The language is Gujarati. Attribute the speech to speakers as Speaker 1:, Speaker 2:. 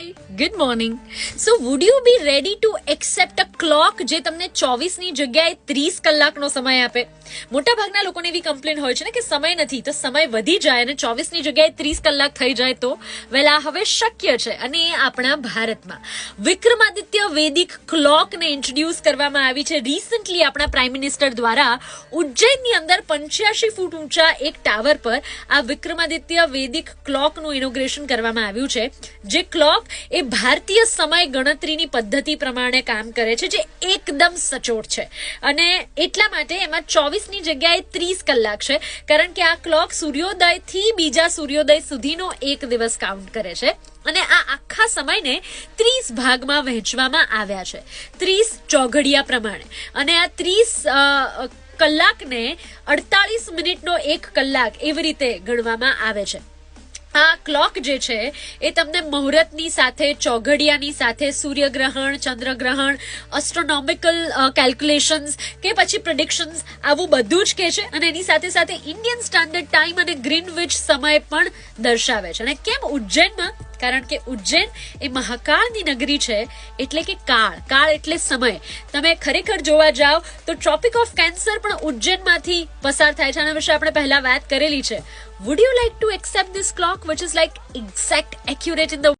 Speaker 1: Hi, good morning. So, would you be ready to accept a clock જે તમને ચોવીસની જગ્યાએ ત્રીસ કલાકનો સમય આપે. મોટાભાગના લોકોને એવી કમ્પ્લેન હોય છે ને કે સમય નથી, તો સમય વધી જાય અને ચોવીસની જગ્યાએ ત્રીસ કલાક થઈ જાય તો વેલ હવે શક્ય છે અને એ આપણા ભારતમાં. વિક્રમાદિત્ય વેદિક ક્લોકને ઇન્ટ્રોડ્યુસ કરવામાં આવી છે. રિસન્ટલી આપણા પ્રાઇમ મિનિસ્ટર દ્વારા ઉજ્જૈનની અંદર પંચ્યાસી ફૂટ ઊંચા એક ટાવર પર આ વિક્રમાદિત્ય વેદિક ક્લોકનું ઇનોગ્રેશન કરવામાં આવ્યું છે. જે ક્લોક એ ભારતીય સમય ગણતરીની પદ્ધતિ પ્રમાણે કામ કરે છે. જે એકદમ સચોટ છે. અને એટલા માટે એમાં ચોવીસની જગ્યાએ ત્રીસ કલાક છે. કારણ કે આ ક્લોક સૂર્યોદયથી બીજા સૂર્યોદય સુધીનો એક દિવસ કાઉન્ટ કરે છે. અને આ આખા સમયને ત્રીસ ભાગમાં વહેંચવામાં આવ્યા છે. ત્રીસ ચોઘડિયા પ્રમાણે. અને આ ત્રીસ કલાકને અડતાલીસ મિનિટનો એક કલાક એવી રીતે ગણવામાં આવે છે. આ ક્લોક જે છે, એ તમને મુહૂર્તની સાથે, ચોઘડિયાની સાથે, સૂર્યગ્રહણ, ચંદ્રગ્રહણ એસ્ટ્રોનોમિકલ કેલ્ક્યુલેશન્સ કે પછી પ્રિડિક્શન્સ આવું બધું જ કે છે અને એની સાથે સાથે ઇન્ડિયન સ્ટાન્ડર્ડ ટાઈમ અને ગ્રીનવિચ સમય પણ દર્શાવે છે. અને કેમ ઉજ્જૈનમાં કારણ કે ઉજ્જૈન એ મહાકાળની નગરી છે, એટલે કે કાળ. કાળ એટલે સમય. તમે ખરેખર જોવા જાઓ તો ટ્રોપિક ઓફ કેન્સર પણ ઉજ્જૈનમાંથી પસાર થાય છે. આના વિશે આપણે પહેલા વાત કરેલી છે. Would you like to accept this clock which is like exact accurate in the